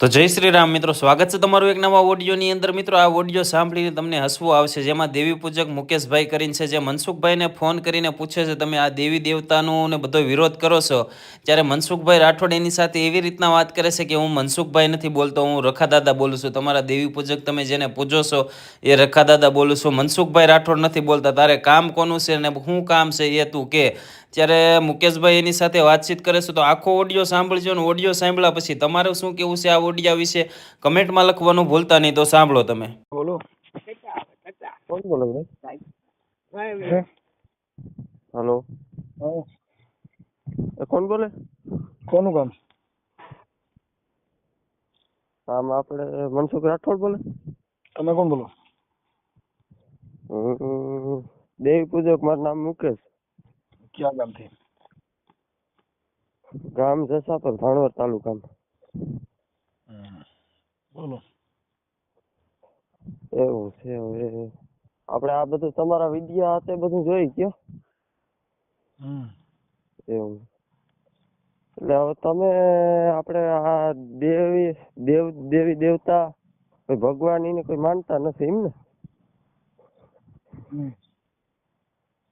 તો જય શ્રી રામ મિત્રો, સ્વાગત છે તમારું એક નવા ઓડિયોની અંદર. મિત્રો, આ ઓડિયો સાંભળીને તમને હસવું આવશે. જેમાં દેવી પૂજક મુકેશભાઈ કરીને છે, જે મનસુખભાઈને ફોન કરીને પૂછે છે, તમે આ દેવી દેવતાનું ને બધો વિરોધ કરો છો? ત્યારે મનસુખભાઈ રાઠોડ એની સાથે એવી રીતના વાત કરે છે કે, હું મનસુખભાઈ નથી બોલતો, હું રખાદાદા બોલું છું. તમારા દેવી પૂજક તમે જેને પૂજો છો, એ રખાદાદા બોલું છું. મનસુખભાઈ રાઠોડ નથી બોલતા. તારે કામ કોનું છે ને શું કામ છે એ તું કે. ત્યારે મુકેશભાઈ એની સાથે વાતચીત કરે છે તો આખો ઓડિયો સાંભળજો ને ઓડિયો સાંભળ્યા પછી તમારું શું કેવું છે આ ઓડિયા વિશે? કમેન્ટમાં લખવાનું ભૂલતા નહીં તો સાંભળો તમે. બોલો. કોણ બોલો ભાઈ હલો. એ કોણ બોલે? કોનું કામ આમ આપણે મનસુખ રાઠોડ બોલે? તમે કોણ બોલો? હમ, દેવી પૂજક મારું નામ મુકેશ. ક્યાં ગામથી? ગામ જસાપર ભાણવર તાલુકામાં. બોલો. એવું છે હવે આપણે આ બધું તમારા વિદ્યા હાથે બધું જોઈ ગયો? એવું. એટલે હવે તમે આપણે આ દેવી દેવ દેવી દેવતા કોઈ ભગવાન એને કોઈ માનતા નથી એમ ને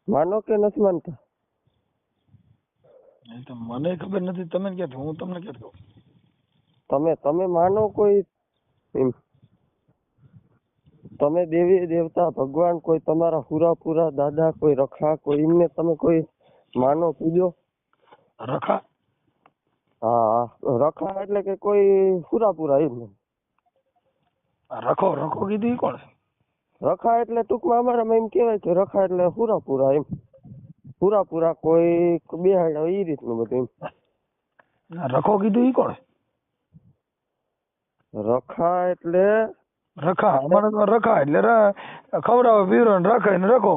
માનો કે નથી માનતા? તો મને ખબર નથી તમે ક્યાંથી? હું તમને ક્યાંથી કહું? તમે તમે માનો કોઈ તમે દેવી દેવતા ભગવાન કોઈ તમારા હુરાપુરા દાદા કોઈ રખા કોઈ એમને તમે કોઈ માનો પૂજો? રખા? હા રખા એટલે કે કોઈ હુરાપુરા એમ આ રખો રખો કીધું કોણ રખા એટલે ટૂંકમાં અમારામાં એમ કહેવાય કે રખા એટલે હુરાપુરા એમ. હુરાપુરા કોઈ બેહાડ એ રીતનું બધું રખો કીધું ઈ કોણ? રખા એટલે રખા અમારે તો રખા એટલે ખવડાવે પીવરાવે રખાય ને રખો.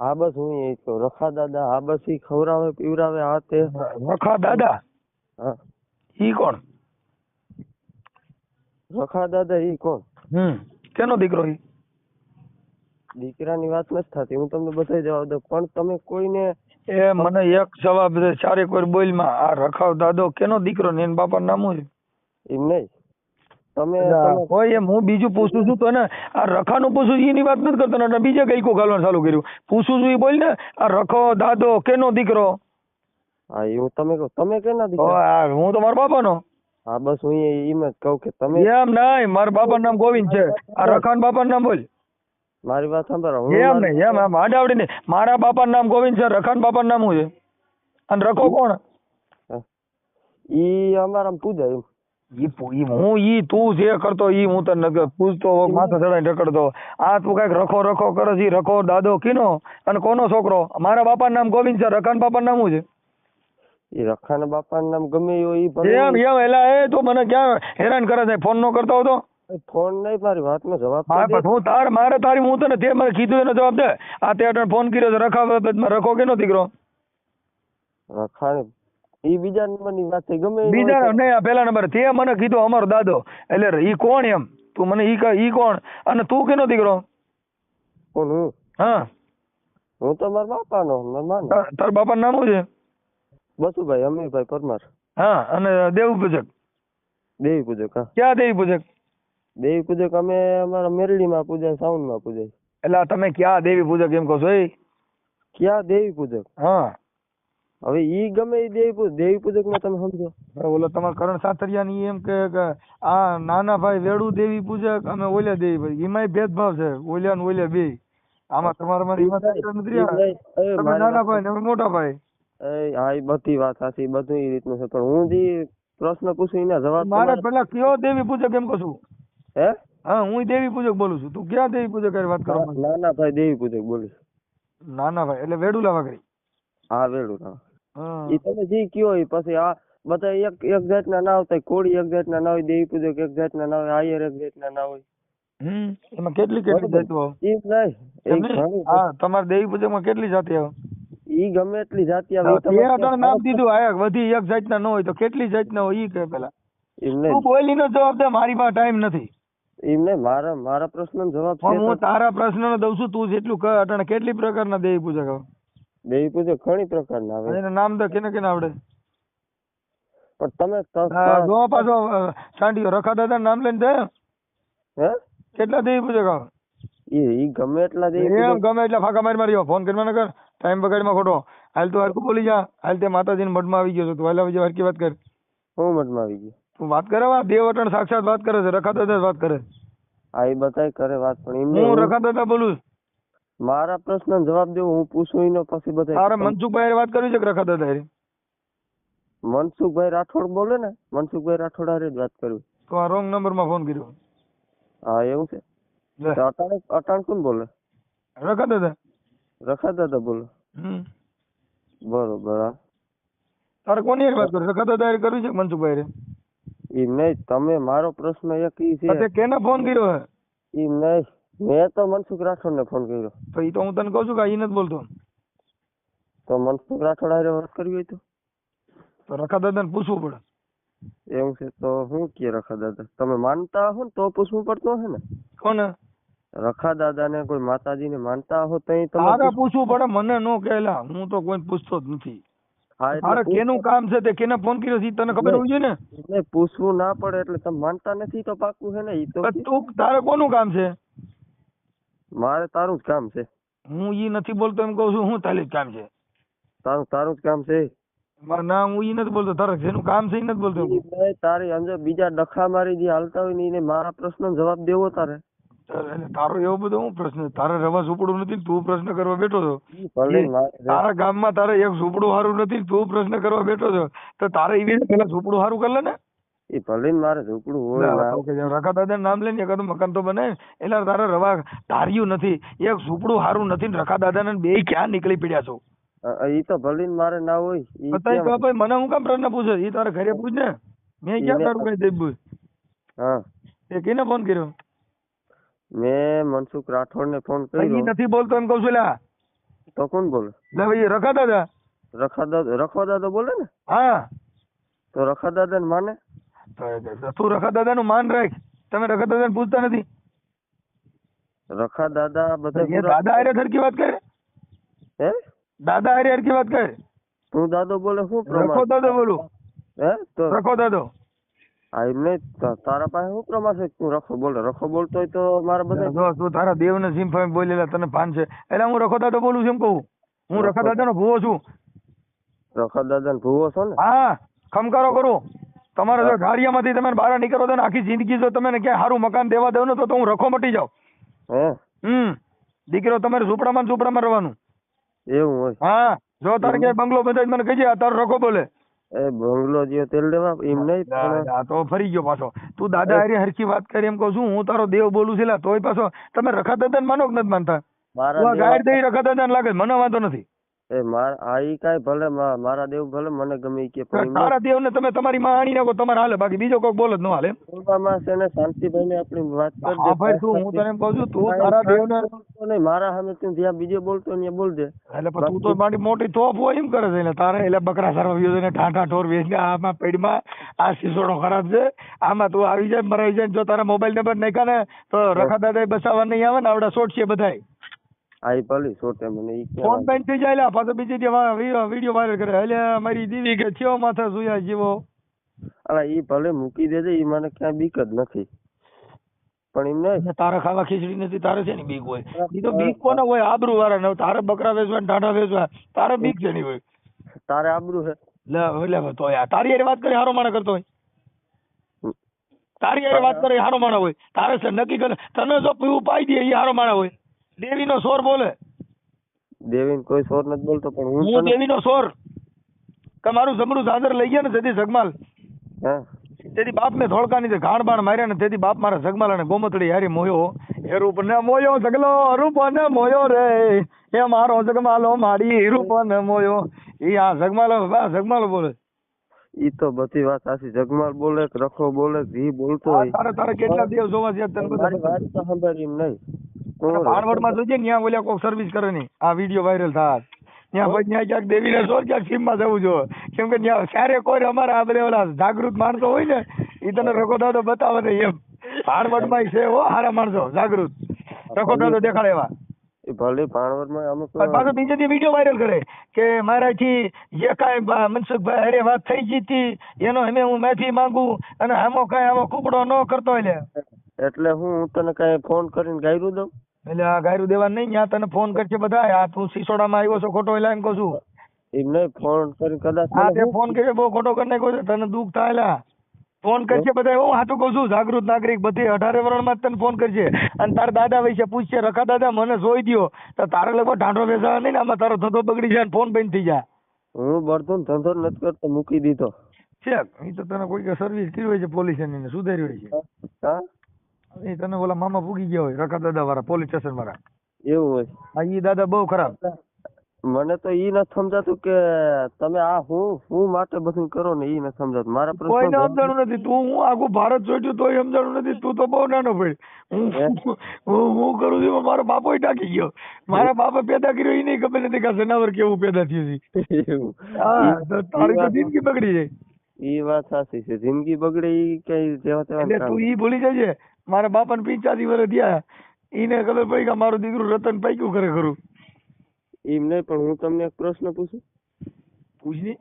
હા બસ હું એ કહું રખા દાદા હા બસ ઈ ખવડાવે પીવડાવે આ તે. રખા દાદા? હા. ઈ કોણ? રખા દાદા ઈ કોણ? હમ કેનો દીકરો ઈ? દીકરાની વાત નથી થતી. હું તમને બધા જવાબ દઉં. પણ તમે કોઈને એ મને એક જવાબ દે ચારે કોઈ બોલમાં. આ રખાવ દાદો કેનો દીકરો ને એના બાપાનું નામ શું એમ નહીં. તમે કોઈ એમ હું બીજું પૂછું છું તો ને આ રખાનું પૂછું એની વાત નથી કરતો ને બીજે કઈ ગાલવાનું ચાલુ કર્યું. પૂછું છું એ બોલ ને આ રખો દાદો કેનો દીકરો? હા એ તમે કહો તમે કેના દીકરા? હું તો મારા બાપાનો. હા બસ હું એમ જ કહું કે તમે એમ નહીં મારા બાપાનું નામ ગોવિંદ છે. આ રખાન બાપાનું નામ બોલ. મારી વાત સાંભળો એમ નહીં એમ એમ આડાવડી નહીં મારા બાપાનું નામ ગોવિંદ છે રખાન બાપાનું નામ શું છે? અને રખો કોણ? ઈ અમારા પૂજા એમ. ઈ હું ઈ તું જે કરતો ઈ હું તને પૂછતો માથે ચડાઈને રખડતો આ તું કંઈક રખો રખો કરે છે રખો દાદો કીનો? અને કોનો છોકરો? મારા બાપાનું નામ ગોવિંદ છે રખાન બાપાનું નામ શું છે? ઈ રખાન બાપાનું નામ ગમે હોય ઈ એમ એમ એલા એ તું મને ક્યાં હેરાન કરે છે? ફોન નો કરતો હતો ફોન નહીં મારી વાતનો જવાબ હા પણ હું તાર મારે તારી હું તને તે મને કીધું એનો જવાબ દે. આ તે અટણ ફોન કર્યો તો રખાવ રખો કેનો દીકરો? રખાને એ બીજા નંબરની વાત થઈ ગમે બીજા નહીં આ પેલા નંબર. તે મને કીધું અમારો દાદો. એટલે ઈ કોણ એમ? તું મને ઈ ક- ઈ કોણ? અને તું કેનો દીકરો? કોણ હું? હા. હું તો મારા બાપાનો મારા માનો. તાર તાર બાપાનું નામ શું છે? બસુભાઈ અમીરભાઈ પરમાર. હા અને દેવ પૂજક. દેવી પૂજક હા. ક્યાં દેવી પૂજક? દેવી પૂજક અમે અમારા મેરડીમાં પૂજાયમાં પૂજાય. એટલે તમે ક્યાં દેવી પૂજક એમ કહો છો એ? ક્યાં દેવી પૂજક? હા. હવે ઈ ગમે ઈ દેવી પૂજક દેવી પૂજકમાં તમે સમજો. ઓલો તમારા કરણ સાતરિયાની એમ કે આ નાના ભાઈ વેડુ દેવી પૂજક અમે ઓલ્યા દેવી પૂજક. એમાંય ભેદભાવ છે ઓલ્યા ને ઓલ્યા બે. આમાં તમારા માં એમાં મારી નાના ભાઈ ને મોટા ભાઈ. હા એ બધી વાત સાચી બધું એ રીતનું છે. પણ હું જે પ્રશ્ન પૂછું એના જવાબ મારે પેલા કયો દેવી પૂજક એમ કહું છું? હે? હા હું દેવી પૂજક બોલું છું. તું ક્યાં દેવી પૂજક વાત કરવા માંગે? ના ના ભાઈ દેવી પૂજક બોલું છું. નાના ભાઈ એટલે વેડુલા વાઘરી હા વેડુલા. ઈ તમે જે કયો એ પછી આ બધા એક એક જાતના ના હોય કોળી એક જાતના ના હોય દેવી પૂજક એક જાતના ના હોય આયર એક જાતના ના હોય. હમ એમાં કેટલી કેટલી. જાતો નહીં હા તમારે દેવી પૂજકમાં કેટલી જાતિ આવે? ઈ ગમે એટલી જાતિ આવે તમે ત્રણ નામ દીધું આયા વધી એક જાતના ન હોય તો કેટલી જાતના હોય ઈ કે પેલા. તું નહીં. બોલીનો જવાબ દે મારી પાસે ટાઈમ નથી. એમ નહીં મારા મારા પ્રશ્નનો જવાબ છે પણ હું તારા પ્રશ્નનો દઉં છું તું જેટલું કહે અટાણે કેટલી પ્રકારના દેવી પૂજક આવે દેવી પૂજક ઘણી પ્રકારના આવે. એના નામ તો કેને કેને આવડે? પણ તમે જો પાછો સાંડીઓ રખા દાદા નામ લઈને જાય હે? કેટલા દેવી પૂજક આવે એ ઈ ગમે એટલા દેવી એમ ગમે એટલે ફાકા મારી મારી ફોન કરવા કર ટાઈમ બગાડમાં ખોટો. હાલ તો હરકું બોલી જા હાલ તે માતાજીના મઢમાં આવી ગયો છે તું હાલ આવી જા હરકી વાત કર. હું મઢમાં આવી ગયો? તું વાત કરે વા દેવ અટણ સાક્ષાત વાત કરે છે રખા દાદા વાત કરે. આ એ બધાય કરે વાત પણ એમને હું હું- રખા દાદા બોલું મારા પ્રશ્ન જવાબ દેવો હું પૂછું એનો પછી તારે અરે મનસુખભાઈ વાત કરવી છે કે રખા દાદા મનસુખભાઈ રાઠોડ બોલે ને મનસુખભાઈ રાઠોડ હારે જ વાત કરવી તો આ રોંગ નંબરમાં ફોન કર્યો. હા એવું છે? અટાણ અટાણ કોણ બોલે? રખા દાદા રખા દાદા બોલે બરોબર હા. તારે કોની વાત કરું? રખા દાદા કરવી છે મનસુખભાઈ હારે? ઈ નહીં તમે મારો પ્રશ્ન એક ઈ છે. તે કેને ફોન કર્યો હે? ઈ નહીં મેં તો મનસુખ રાઠોડ ને ફોન કર્યો. તો ઈ તો હું તને કહું છું કે ઈ નથી બોલતો. તો મનસુખ રાઠોડ હારે વાત કરવી હોય તો? તો રખા દાદાને પૂછવું પડે. એમ છે તો હું કે રખા દાદા તમે માનતા હો ને તો પૂછવું પડતું હે ને? કોને? રખા દાદા ને કોઈ માતાજી ને માનતા હો તો ઈ પૂછવું પડે મને નો કહેલા. હું તો કોઈ પૂછતો જ નથી. તારે પૂછ- કેનું કામ છે તે? કેને ફોન કર્યો છે તને ખબર હોવી જોઈએ ને? એટલે પૂછવું ના પડે એટલે તમે માનતા નથી તો પાકું છે ને? ઈ તો તું તારે કોનું કામ છે? મારે તારું જ કામ છે. હું ઈ નથી બોલતો એમ કહું છું હું તાલી જ કામ છે. તારું તારું જ કામ છે. મારું ના હું ઈ નથી બોલતો તારે જેનું કામ છે ઈ નથી બોલતો તારી અંદર બીજા ડખા મારી જે હાલતા હોય ને એને મારા પ્રશ્નનો જવાબ દેવો તારે. એટલે તારો એવો બધો હું પ્રશ્ન તારે રવા ઝૂંપડું નથી ને તું પ્રશ્ન કરવા બેઠો છો? તારા ગામમાં તારે એક ઝૂંપડું સારું નથી તું પ્રશ્ન કરવા બેઠો છો તો તારે એવી રીતે પેલા ઝૂંપડું સારું કરે ને. એ ભલે મારે ઝૂંપડું હોય ના, ના. રખા દાદા નામ લઈને એક મકાન તો બને. એટલે તારે રવા ધાર્યું નથી એક ઝૂંપડું સારું નથી ને રખા દાદા બે ક્યાં નીકળી પડ્યા છો? અ તો ભલે ને મારે ના હોય ઈ તો ભાઈ મને હું કામ પ્રશ્ન પૂછે? એ તારે ઘરે પૂછ ને. મેં ક્યાં તારું કઈ દેવું હા. એ કેને ફોન કર્યો? મેં મનસુખ રાઠોડ ને ફોન કર્યો. નથી બોલતો એમ કઉ છું લા તો કોણ બોલે? ના ભાઈ રખા દાદા રખા દાદા. રખવા દાદા બોલે ને? હા. તો રખા દાદા ને માને તું રખા દાદા નું માન રાખ. તમે રખા દાદા પૂછતા નથી. રખા દાદા બધા દાદા આર્ય સરખી વાત કરે? હે? દાદા આર્ય હરખી વાત કરે? તું દાદો બોલે શું રખો દાદો બોલું. હે? તો રખો દાદો હા નહીં તારા પાસે શું પ્રમાણ છે? તું રખો બોલ રખો બોલતો હોય તો મારા બધા જો તું તારા દેવ ને સિમ્ફાઈ બોલેલા તને ભાન છે. એટલે હું રખો દાદા બોલું છું એમ કહું. હું રખા દાદા નો ભૂવો છું. રખા દાદા ને ભૂવો છો ને? હા ખમકારો કરું. તમારે જો ધારિયામાંથી તમે બહાર નીકળો તો આખી જિંદગી જો તમે ક્યાંય સારું મકાન દેવા દો ને તો તો હું રખો મટી જાઉં. હમ. દીકરો તમારે ઝૂંપડામાં ઝૂંપડામાં રહેવાનું. એવું હોય. હા જો તારે ક્યાંય બંગલો બંધાય મને કહીજે તારો રખો બોલે. એ બંગલો જે તેલ દેવા એમ નહીં તો ફરી ગયો પાછો. તું દાદા હારી હરખી વાત કરી એમ કહું છું હું તારો દેવ બોલું છું તોય પાછો તમે રખા દાદા માનો કે નથી માનતા? ગાયર દઈ રખા દાદા લાગે મને વાંધો નથી. એ મારા આ ઈ ભલે મા- મારા દેવ ભલે મને ગમે કે તારા દેવ ને તમે તમારી માં આણી નાખો તમારે હાલે બાકી બીજો કોઈ બોલ જ ન હાલે. બોલવામાં છે ને શાંતિભાઈ ને આપણી વાત કરજે. ભાઈ તું હું તને કહું છું તું તારા દેવ ને મારા સામે તું જ્યાં બીજો બોલતો ને બોલ બોલજે. એટલે પણ તું તો મારી મોટી તોપ હોય એમ કરે છે એટલે તારે એટલે બકરા સારવા વ્યુ ને ઠાઠા ઠોર વેચ ને આમાં પેડમાં આ સિસોડો ખરાબ છે આમાં તું આવી જાય મરાઈ જાય જો તારા મોબાઈલ નંબર નાખ્યા ને તો રખા દાદા બસાવવા નહીં આવે ને આવડા શોટ છે બધાય. આ પાલી ભલી સોટે મને ઈ ફોન કહેવાય. બેન થઈ જાય પાછો બીજી દી વિડિયો વાયરલ કરે. એટલે મારી દીવી કે થયો માથા સુયા જીવો. અલા ઈ ભલે મૂકી દેજે ઈ મને ક્યાંય બીક જ નથી. પણ એમ નહીં. તારે ખાવા ખીચડી નથી તારે છે ને બીક હોય. ઈ તો બીક કોને હોય? આબરૂ વાળા ને તારે બકરા વેચવા ને ટાટા વેચવા. તારે બીક છે ની હોય. તારે આબરૂ છે લે એટલે તો યાર તારી હારે વાત કરી હારો માણા કરતો હોય. તારી હારે વાત કરે હારો માણા હોય. તારે છે નક્કી કરે તને જો પીવું પાઈ દે એ હારો માણા હોય. દેવીનો સોર બોલે. દેવીને કોઈ સોર નથી બોલતો પણ હું હું દેવીનો સોર કે મારું જમરૂ લઈ ગયા ને તેથી જગમાલ હા. તેથી બાપ ને ધોળકા ની ઘાણ બાણ માર્યા ને તેથી બાપ મારા જગમાલ અને ગોમતડી હારી મોયો. એ રૂપ ને મોયો જગલો રૂપ ને મોયો રે. એ મારો જગમાલો મારી રૂપ ને મોયો. ઈ આ જગમાલો બા જગમાલો બોલે. ઈ તો બધી વાત સાચી જગમાલ બોલે રખો બોલે જી બોલતો હોય. તારે તારે કેટલા દેવ જોવા છે તને બધા? વાત તો સાંભળી નહીં. ભાણવડમાં જોજે ત્યાં બોલ્યા કોક સર્વિસ કરે નહીં આ વીડિયો વાયરલ થાય. ત્યાં પછી ત્યાં ક્યાંક દેવીને સોર ક્યાંક સીમમાં જવું જોઈએ કેમ કે ત્યાં ક્યારે કોઈ અમારા આ બધા ઓલા જાગૃત માણસો હોય ને એ તને રખો દાદો બતાવે ને એમ. ભાણવડમાં છે હો હારા માણસો જાગૃત. રખો દાદો દેખાડે એવા. ભલે ભાણવડમાં અમુક પાછો બીજે દી વીડિયો વાયરલ કરે કે મારાથી જે કાંઈ મનસુખભાઈ હારે વાત થઈ ગઈ હતી એનો અમે હું માફી માંગુ અને આમો કાંઈ આવો કુકડો ન કરતો એટલે એટલે હું હું તને કઈ ફોન કરીને ગાયરું દઉં? એટલે આ ગાયરું દેવા નહીં ત્યાં તને ફોન કરશે બધા આ તું સિસોડામાં આવ્યો છો ખોટો એટલે એમ કહું છું. એમને ફોન કરી કદાચ હા તે ફોન કર્યો બહુ ખોટો કરી નાખ્યો છે તને દુઃખ થાય. ફોન કરશે બધા હું હાથું કહું છું જાગૃત નાગરિક બધી અઢારે વર્ષમાં તને ફોન કરશે અને તારા દાદા વિશે પૂછશે રખા દાદા મને જોઈ દ્યો. તો તારે લગભગ ઢાંઢો બેસાવા નહીં ને આમાં તારો ધંધો બગડી જાય ફોન બંધ થઈ જાય. હું બળતો ધંધો નથી કરતો મૂકી દીધો. છે એ તો તને કોઈ સર્વિસ કરી હોય છે પોલીસ ને સુધારી હોય છે. હા. એ તને ઓલા મામા ભૂગી ગયા હોય રખા દાદા વાળા પોલીસ સ્ટેશન વાળા એવું હોય. હા ઈ દાદા બહુ ખરાબ. મને તો ઈ નથી સમજાતું કે તમે આ હું હું માટે બધું કરો ને ઈ નથી સમજાતું. મારા કોઈને પ્રશ્ન સમજાણું નથી. તું હું આખું ભારત જોઈતું તોય સમજાણું નથી. તું તો બહુ નાનો ભાઈ. હું હું? કરું છું મારો બાપો ટાકી ગયો. મારા બાપે પેદા કર્યો એ નહીં ખબર નથી કે જનાવર કેવું પેદા થયું છે. હા તારી તો જિંદગી બગડી જાય. ઈ વાત સાચી છે. જિંદગી બગડે ઈ કઈ જેવા તેવા તું ઈ ભૂલી જજે. મારા બાપાને પિંચાસી વર્ષ થયા. એને ખબર પડી કે મારું દીકરું રતન પાક્યું કરે ખરું એમ નહીં પણ હું તમને એક પ્રશ્ન પૂછું? પૂછની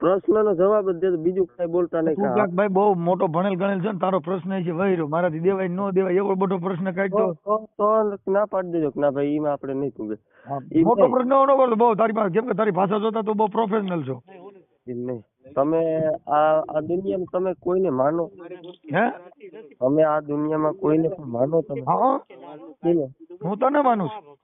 પ્રશ્નનો જવાબ જ દેજો બીજું કઈ બોલતા નહીં તું કાક ભાઈ બહુ મોટો ભણેલ ગણેલ છે ને તારો પ્રશ્ન એ છે વૈરો મારાથી દેવાય ન દેવાય એવો મોટો પ્રશ્ન કાઢતો તો ના પાડી દેજો ના ભાઈ એમાં આપણે નહીં પૂગે. મોટો પ્રશ્ન ન બોલ બહુ તારી પાસે કેમ કે તારી ભાષા જોતા તું બહુ પ્રોફેશનલ છો. એમ નહીં. તમે આ દુનિયામાં તમે કોઈને માનો? હે? તમે આ દુનિયામાં કોઈને પણ માનો તમે? હા તને માનું છું.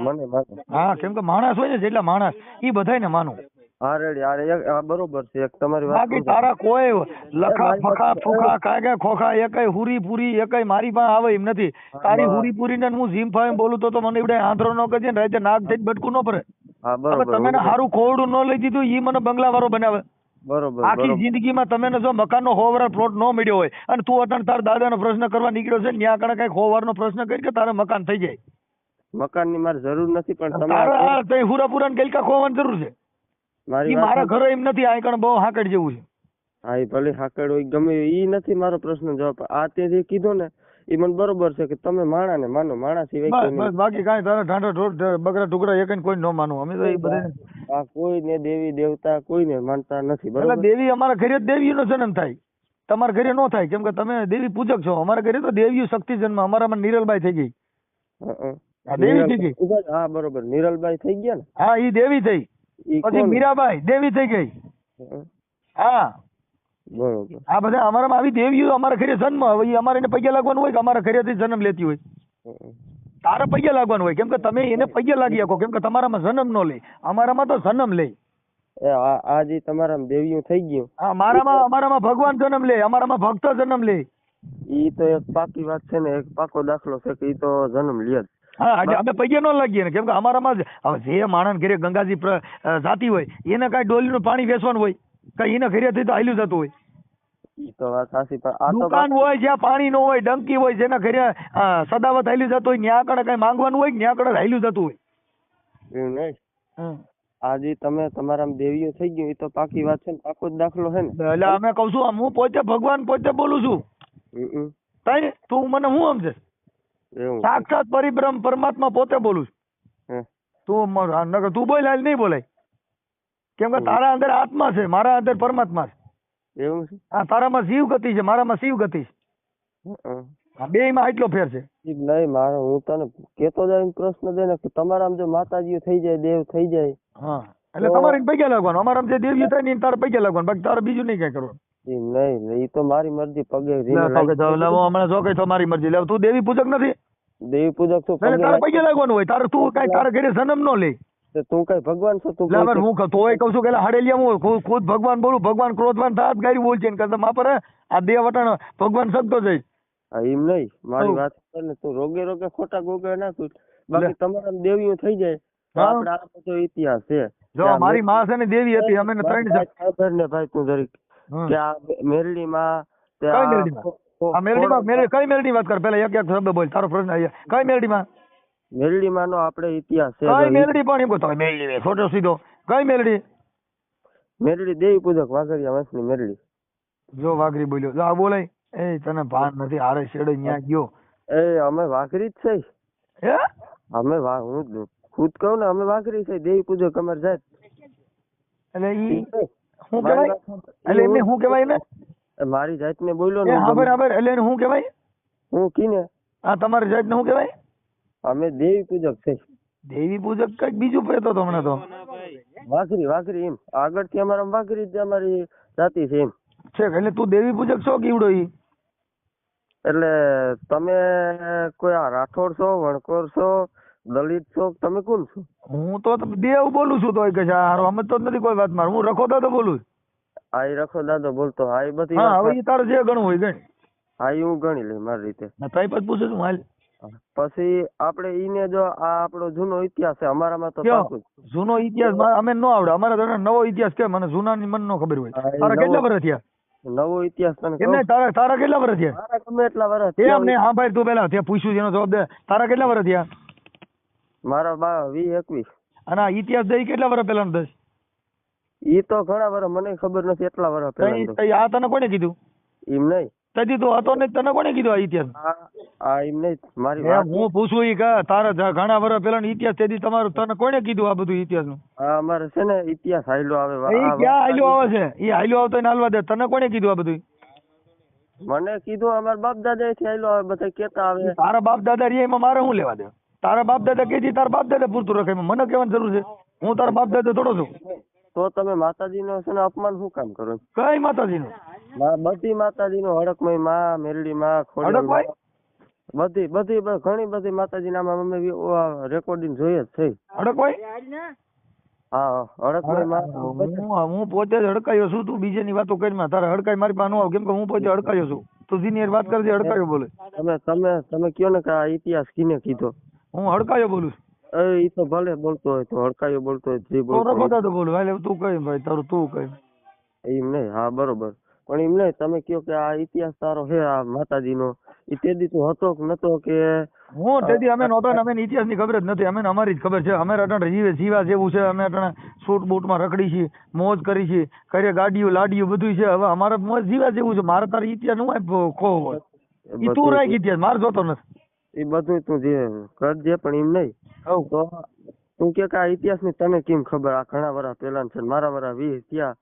મને હા કેમ કે માણસ હોય ને જેટલા માણસ ઈ બધાને માનું. હા રેડી આ બરોબર છે એક તમારી વાત બાકી. તારા કોઈ લખા ફખા વાત- કાગે ખોખા એકય હુરી પૂરી એકય મારી પાસે આવે એમ નથી. તારી. હુરી પૂરી ને હું જીમ ફાઈમ બોલું તો તો મને એવડે આંધરો ન કરજે ને રાતે નાક થઈને બટકું ન પડે હા બરોબર તમે ને હારું ખોવડું ન લઈ દીધું ઈ મને બંગલા વાળો બનાવે. બરોબર આખી જિંદગીમાં તમે જો મકાનનો હોવર પ્લોટ ન મળ્યો હોય અને તું અત્યારે તારા દાદાનો પ્રશ્ન કરવા નીકળ્યો છે ત્યાં આગળ કંઈક હોવરનો પ્રશ્ન કરી કે તારે મકાન થઈ જાય? મકાનની મારે જરૂર નથી પણ તમારે હુરાપુરા ને ગલકા ખોવાની જરૂર છે? મારી મારા ઘરે એમ નથી આ કણ બહુ હાકડ જેવું છે. હા એ ભલે હાકડ હોય ગમે એ નથી મારો પ્રશ્ન જવાબ. આ તે જે કીધો ને એ મને બરોબર છે કે તમે માણા ને માનો માણા સિવાય બસ. બાકી કાંઈ તારા ઢાંઢો બગડા ટુકડા એક કોઈ ન માનું. અમે તો એ બધા આ કોઈને દેવી દેવતા કોઈને માનતા નથી બરાબર? દેવી અમારા ઘરે દેવીનો જન્મ થાય. તમારા ઘરે નો થાય કેમ કે તમે દેવી પૂજક છો. અમારા ઘરે તો દેવીઓ શક્તિ જન્મ અમારામાં નિરલબાઈ થઈ ગઈ. દેવી થઈ ગઈ. હા બરોબર. નિરલબાઈ થઈ ગયા ને? હા ઈ દેવી થઈ. પછી મીરાબાઈ દેવી થઈ ગઈ. હા બરોબર. આ બધા અમારામાં આવી દેવીઓ અમારા ઘરે જન્મ હવે અમારે એને પગે લાગવાનું હોય કે અમારા ઘરેથી જન્મ લેતી હોય. તારે પૈયે લાગવાનું હોય. કેમ કે તમે એને પૈયે લાગી શકો. કેમ કે તમારામાં જન્મ નો લે. અમારામાં તો જન્મ લે. એ આજે તમારામાં દેવીઓ થઈ ગયું. હા મારામાં અમારામાં ભગવાન જન્મ લે. અમારામાં ભક્ત જન્મ લે. ઈ તો એક પાકી વાત છે ને એક પાકો દાખલો છે કે ઈ તો જન્મ લે હા અમે પૈયે ન લાગીએ ને. કેમ કે અમારામાં જે માણસ ઘરે ગંગાજી જાતી હોય એને કાંઈ ડોલીનું પાણી વેચવાનું હોય કાંઈ એને ઘરેથી તો હાલ્યું જતું હોય. તો વાત સાચી પણ આ તો દુકાન હોય જ્યાં પાણી નો હોય ડંકી હોય જેના ઘરે સદાવત હાલ્યું જતું હોય ત્યાં આગળ કઈ માંગવાનું હોય ત્યાં આગળ હાલ્યું જતું હોય? એવું નહીં. આજે તમે તમારા દેવીઓ થઈ ગયું એ તો પાકી વાત છે ને પાકો જ દાખલો છે ને. એટલે અમે કઉ છું હું પોતે ભગવાન પોતે બોલું છું. તઈ તું મને હું સમજે? સાક્ષાત પરિબ્રહ્મ પરમાત્મા પોતે બોલું છું. તું તું બોલ હાલ નહીં બોલાય. કેમ કે તારા અંદર આત્મા છે મારા અંદર પરમાત્મા છે. એવું છે? આ તારામાં જીવ ગતિ છે મારામાં શિવ ગતિ છે. હા બે માં આટલો ફેર છે. નહીં મારો હું તને કેતો જાય પ્રશ્ન દે ને કે તમારામાં જો માતાજી થઈ જાય દેવ થઈ જાય. હા એટલે તમારે પૈકા લાગવાનું. અમારા જે દેવ થાય ને તારે પૈસા લાગવાનું. બાકી તારે બીજું નહીં કઈ કરવાનું. નહીં એ તો મારી મરજી પગે તો તો હું હમણાં જો કઈ તમારી મરજી. લે તું દેવી પૂજક નથી. દેવી પૂજક તો પગે તારે લાગી- લાગવાનું હોય. તારે તું કઈ તારે ઘરે જન્મ નો લે. તે કઈ ભગવાન છો? તું એટલે હું તોય કહું છું કે હડેલિયા હું ખુદ ભગવાન બોલું ભગવાન ક્રોધવાન થાત ગાડી બોલ છે કરતા. મા પર આ દેહ વટાણ ભગવાન સગતો જઈ એમ નહીં. મારી વાત કર ને તું રોગે રોગે ખોટા ગોગે ના તું બાકી તમારા દેવીઓ થઈ જાય. આપણે આ બધો ઇતિહાસ છે. જો મારી મે- માં છે ને દેવી હતી અમે ત્રણ જણ. ને ભાઈ તું જરીક. કે આ મેરડી માં કઈ મેરડી મેરડી કઈ મેરડી વાત કર? પેલા એક એક શબ્દ બોલ તારો પ્રશ્ન કઈ મેરડી મેરડીમાં? મેરડીમાં માનો આપણે ઇતિહાસ છે કઈ મેલડી પાણી એમ મેલડી વે, ખોટો સીધો. કઈ મેલડી? મેલડી દેવી પૂજક વાઘરિયા વંશની મેલડી. જો વાઘરી બોલ્યો. આ બોલાય. એ તને ભાન નથી. હારે છેડે ન્યા ગયો. એ અમે વાઘરી જ છે. હે? અમે વા હું ખુદ કહું ને અમે વાઘરી છે. દેવી પૂજક અમારે જાત એટલે ઈ શું કહેવાય? એટલે એમને હું- શું કહેવાય ને મારી જાતને બોલ્યો ને બરાબર. એટલે હું શું કહેવાય? હું કીને. આ તમારી જાતને શું કહેવાય? અમે દેવી પૂજક છે. દેવી પૂજક કંઈક બીજું કહેતો તો હમણાં તો? વાઘરી વાઘરી એમ. આગળથી અમારા વાઘરી જ અમારી જાતિ છે એમ. છે એટલે તું દેવી પૂજક છો કીવડો ઈ? એટલે તમે કોઈ આ રાઠોડ છો વણકોર છો દલિત છો તમે કોણ છો? હું તો દેવ બોલું છું તો કે હારો. અમે તો નથી કોઈ વાત માર. હું રખો તો બોલું હા એ રખો દાદો બોલતો. હા એ બધી હા હવે તારે જે ગણવું હોય ગણ. હા એ હું ગણી લઈ મારી રીતે. તઈ પછી પૂછું છું હાલ. પછી આપણે ઈને જો આ આપણો જૂનો ઇતિહાસ છે અમારામાં તો. જૂનો ઇતિહાસ અમે ન આવડે. અમારે તો નવો ઇતિહાસ કે મને જૂનાની મન નો ખબર હોય. તારા કેટલા વર્ષ થયા? નવો ઇતિહાસ તને એમ તારા તારા કેટલા વર્ષ થયા? તારા ગમે એટલા વર્ષ થયા નહીં હા ભાઈ તું પેલા ત્યાં પૂછ્યું એનો જવાબ દે. તારા કેટલા વર્ષ થયા? મારા બા વી એકવીસ અને આ ઇતિહાસ દઈ કેટલા વર્ષ પહેલા દસ? ઈ તો ઘણા વર્ષ મને ખબર નથી એટલા વર્ષ પહેલા આ તને કોને કીધું? એમ નહીં. તેથી તો હતો ને તને કોને કીધું આ ઇતિહાસ? આ એમને મારી વાત હું પૂછું ઈ કે તારા ઘણા વર્ષ પહેલાનો ઇતિહાસ તેથી તમારું તને કોને કીધું આ બધું ઇતિહાસનું અમારે છે ને ઇતિહાસ હાલ્યો આવે આ ક્યાં હાલ્યો આવે છે? ઈ હાલ્યો આવતો ને હાલવા દે તને કોને કીધું આ બધું? મને કીધું અમારા બાપ દાદા થી હાલ્યો આવે બધા કેતા આવે. તારા બાપ દાદા રે એમાં મારે શું લેવા દે? તારા બાપ દાદા કે તારા બાપ દાદા પૂરતું રખાય મને કહેવાની જરૂર છે. હું તારા બાપ દાદા થોડો છું. તો તમે માતાજી નો છે ને અપમાન શું કામ કરો? કઈ માતાજીનું? મા- બધી માતાજી નો હડકમયમાં મેરડી માં હડકમય? બધી બધી ઘણી બધી માતાજી ના અમે રેકોર્ડિંગ જોઈએ જ છે. હડકમય? હા હડકમયમાં. હું હું પોતે જ હડકાયો છું તું બીજાની વાતો કરી માં તારે હડકાઈ મારી પાસે ન આવ. કેમ કે હું પોતે હડકાયો છું. તું સિનિયર વાત કરજે હડકાયો બોલે. તમે તમે તમે કયો ને કે આ ઇતિહાસ કિને કીધો. હું હડકાયો બોલું છું. એ તો ભલે બોલતો હોય તો હડકાયો બોલતો હોય જે બોલતો હોય. તો બોલ. ભાઈ તું કઈ ભાઈ તારું તું કઈ. એમ નહીં. હા બરોબર. પણ એમ નહીં તમે કયો કે આ ઇતિહાસ તારો છે આ માતાજીનો. એ તે દી તું હતો કે નતો કે હું તેથી અમે નહોતા અમે ઇતિહાસની ખબર જ નથી અમે અમારી જ ખબર છે. અમે અટણ જીવે જીવા જેવું છે અમે અટણ સૂટ બૂટમાં રખડી છીએ મોજ કરી છીએ કરે ગાડીઓ લાડીઓ બધું છે. હવે અમારે મોજ જીવા જેવું છે. મારે તારે ઇતિહાસનું હોય ખો હોય. એ તું રાખ ઇતિહાસ મારે જોતો નથી. એ બધું તું જે કરજે પણ એમ નહીં. તો તું કે આ ઇતિહાસની તને કેમ ખબર? આ ઘણા વર્ષ પહેલા છે મારા વર્ષ વીસ થયા.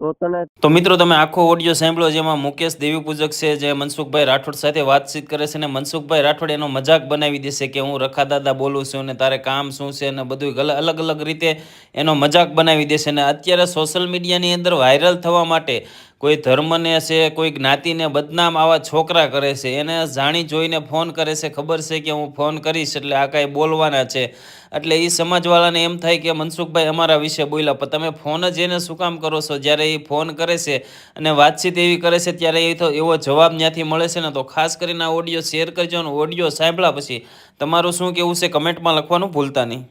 તો તને તો મિત્રો તમે આખો ઓડિયો સાંભળો જેમાં મુકેશ દેવી પૂજક છે, જે મનસુખભાઈ રાઠોડ સાથે વાતચીત કરે છે અને મનસુખભાઈ રાઠોડ એનો મજાક બનાવી દેશે કે હું રખા દાદા બોલું છું અને તારે કામ શું છે અને બધું અલગ અલગ રીતે એનો મજાક બનાવી દેશે અને અત્યારે સોશિયલ મીડિયાની અંદર વાયરલ થવા માટે કોઈ ધર્મને છે, કોઈ જ્ઞાતિને બદનામ આવા છોકરા કરે છે, એને જાણી જોઈને ફોન કરે છે, ખબર છે કે હું ફોન કરીશ એટલે આ કાંઈ બોલવાના છે. એટલે એ સમાજવાળાને એમ થાય કે મનસુખભાઈ અમારા વિશે બોલ્યા, પણ તમે ફોન જ એને શું કામ કરો છો? જ્યારે એ ફોન કરે છે અને વાતચીત એવી કરે છે, ત્યારે એ તો એવો જવાબ ત્યાંથી મળે છે ને તો ખાસ કરીને આ ઓડિયો શેર કરજો અને ઓડિયો સાંભળ્યા પછી તમારું શું કહેવું છે? કમેન્ટમાં લખવાનું ભૂલતા નહીં.